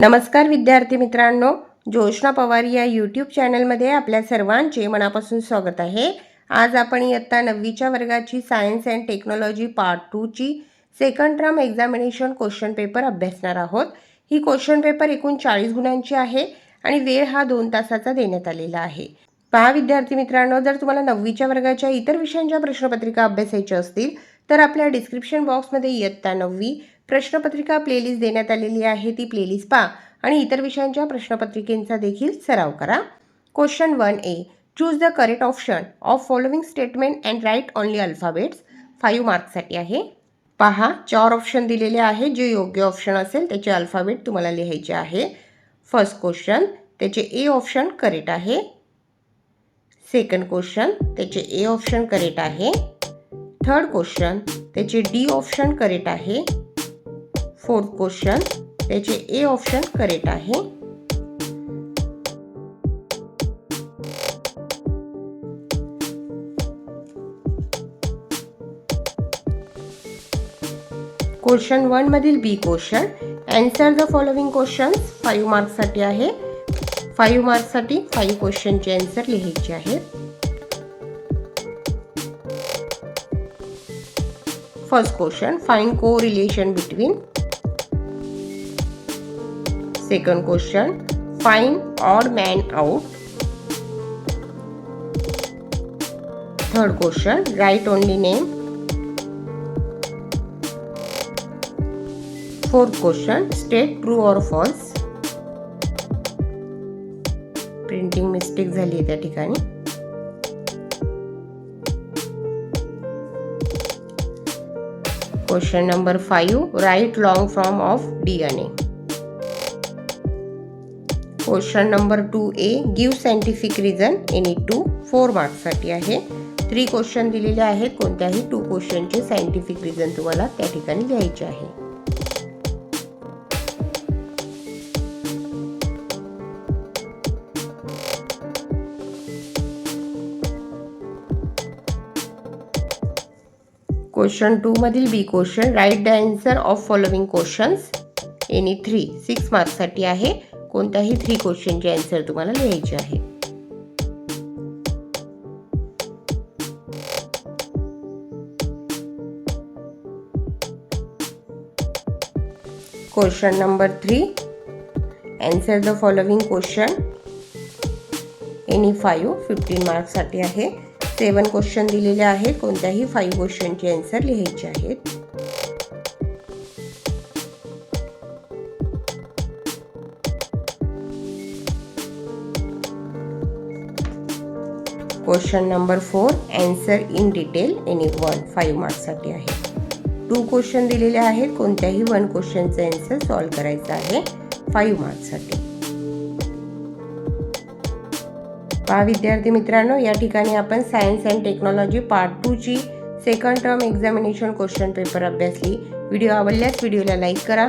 नमस्कार विद्यार्थी मित्रांनो जोशना पवार या यूट्यूब चॅनलमध्ये आपल्या सर्वांचे मनापासून स्वागत आहे. आज आपण इयत्ता नववीच्या वर्गाची science and technology part टूची second term examination question paper अभ्यासणार आहोत. ही क्वेश्चन पेपर एकूण चाळीस गुणांची आहे आणि वेळ हा दोन तासाचा देण्यात आलेला आहे. पहा विद्यार्थी मित्रांनो जर तुम्हाला नववीच्या वर्गाच्या इतर विषयांच्या प्रश्नपत्रिका अभ्यासायच्या असतील तर आपल्या डिस्क्रिप्शन बॉक्समध्ये इयत्ता नववी प्रश्नपत्रिका प्लेलिस्ट देण्यात आलेली आहे ती प्लेलिस्ट पहा. आणि इतर विषयांच्या प्रश्नपत्रिकेंचा देखील सराव करा. Question one A choose the correct option of following statement and write only alphabets five मार्क्ससाठी आहे. पहा चार ऑप्शन दिलेले आहे. जे योग्य ऑप्शन असेल त्याचे अल्फाबेट तुम्हाला लिहायचे आहे. फर्स्ट क्वेश्चन त्याचे ए ऑप्शन करेक्ट आहे. सेकंड क्वेश्चन त्याचे ए ऑप्शन करेक्ट आहे. थर्ड क्वेश्चन त्याचे डी ऑप्शन करेक्ट आहे. फोर्थ क्वेश्चन त्याचे ए ऑप्शन करेक्ट आहे. क्वेश्चन वन मधील B question answer the following question five मार्क्ससाठी आहे. फाईव्ह मार्क्ससाठी फाईव्ह क्वेश्चनचे आन्सर लिहायचे आहेत. First question find correlation between second question find odd man out third question write only name fourth question state true or false printing mistake question number five write long form of D N A question number two A give scientific reason any two four मार्क्ससाठी आहे. Three question दिलेले आहेत. कोणत्याही to क्वेश्चनचे scientific reason तुम्हाला त्या ठिकाणी लिहायचे आहे. Question two मधील B question write the answer of following questions any three six मार्क्ससाठी आहे. कोणत्याही थ्री क्वेश्चनचे आन्सर तुम्हाला लिहायचे आहे. Question number three answer the following question any five fifteen मार्क्ससाठी आहे. सेवन क्वेश्चन दिलेले आहेत. कोणत्याही फाईव्ह क्वेश्चनचे आन्सर लिहायचे आहेत. Question number four answer in detail any one five मार्क्ससाठी आहे. टू क्वेश्चन दिलेले आहेत कोणत्याही वन क्वेश्चनचं अँसर सॉल्व करायचं आहे फाईव्ह मार्क्ससाठी पहा विद्यार्थी मित्रांनो या ठिकाणी आपण science and technology part टूची second term examination question paper अभ्यासली. Video आवडल्यास व्हिडिओला लाईक करा.